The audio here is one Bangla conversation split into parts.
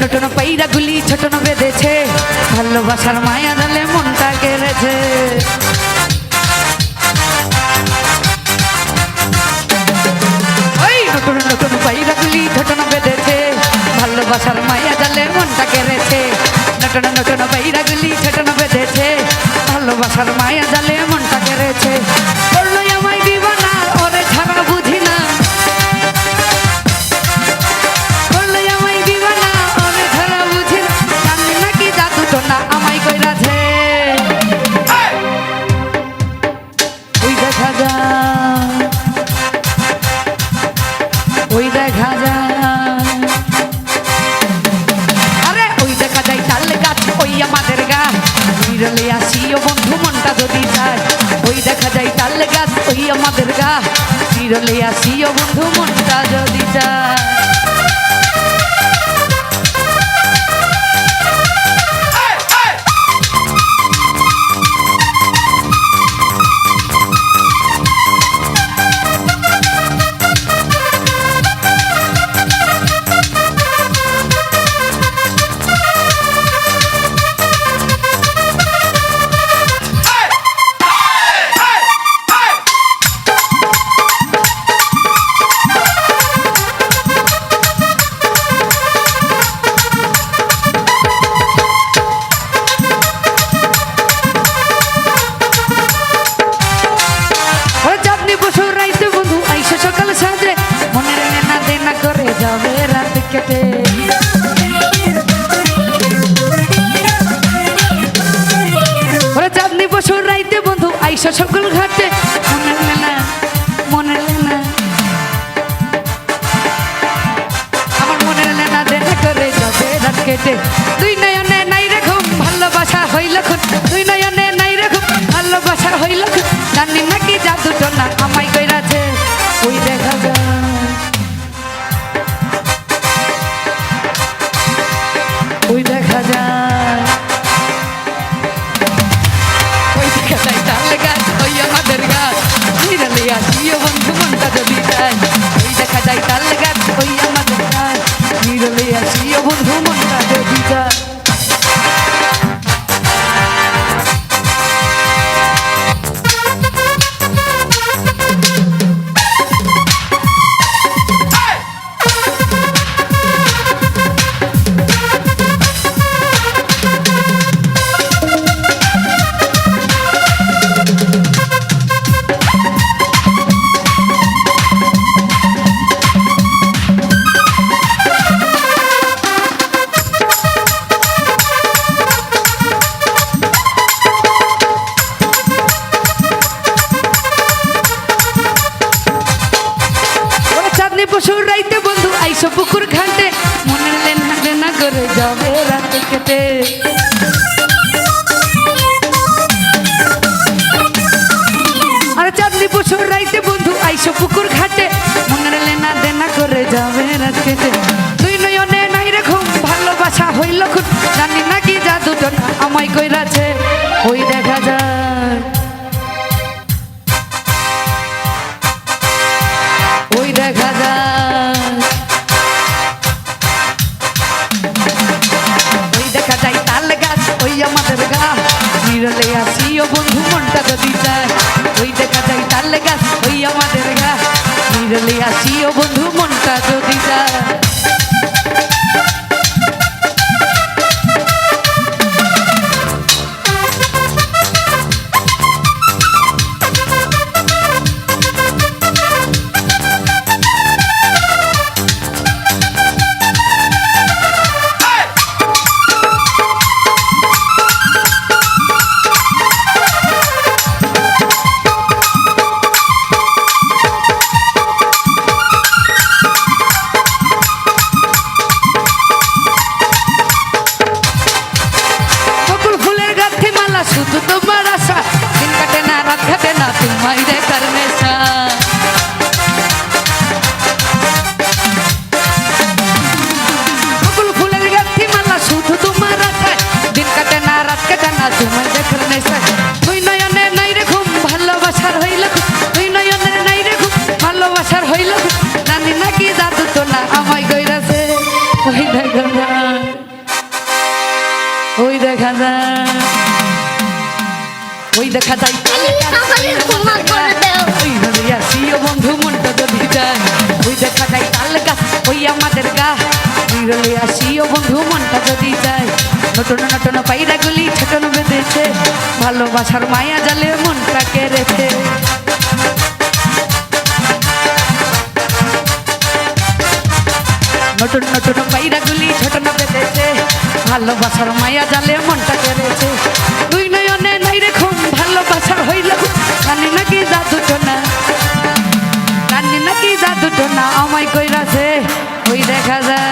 নটন পাইরা গুলি ছোটন বেঁধেছে। ভালোবাসার মায়া দালে মনটা কেড়েছে নতুন নতুন পাইরা গুলি ছোটন বেঁধেছে। ভালোবাসার মায়া জালে মনটা কেড়েছে নতুন নটন পাইরা ছোট ছোটন বেঁধেছে। ভালোবাসার মায়া জালে বিরলে আসি, ও বন্ধু, মনটা যদি যায় ওই দেখা যায় তাল গাছ, ওই আমাদের গা। বিরলে আসি, ও বন্ধু, মনটা যদি যায় কেটে। ওরে চাঁদনি বসু রাইতে বন্ধু আইসা সকল ঘাটে না করে যাবে রাতে চাঁদনি পশুর রাইতে বন্ধু, আইসো পুকুর ঘাটে। মনের লেনা দেনা করে যাবে রাত কেটে তুই নয়নে নাই রেখো ভালোবাসা হইল খুব জানি নাকি জাদু না আমায় কইরাছে আমাদের গা। বিরলে আসিও বন্ধু, মনটা যদি চায়, ওই দেখা যাই তাল গাছ ওই আমাদের গা। বিরলে আসিও বন্ধু, মনটা ওই দেখা যায়। ওই আসি ও বন্ধু মনটা যদি যায় ওই দেখা যায় তাল গাছ ওই আমাদের গা। ওই রলে আসি ও বন্ধু মনটা যদি যায় নতুন নতুন পায়রা গুলি ছোটন বেঁধেছে ভালোবাসার মায়া জালে মনটা কেড়েছে নতুন নতুন পায়রা গুলি ছোটন বেঁধেছে ভালোবাসার মায়া জালে মনটা কেড়েছে দুই আমায় কইরাছে ওই দেখা যায়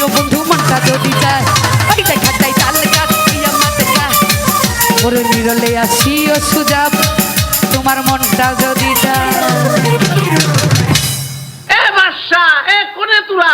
নিরনে বন্ধু মনটা যদি যায় দেখা যায় তাল ওই আমাদের নিরলে আসি ও সুজাব তোমার মনটা যদি যায় এ বাদশা এ কোনে তুলা?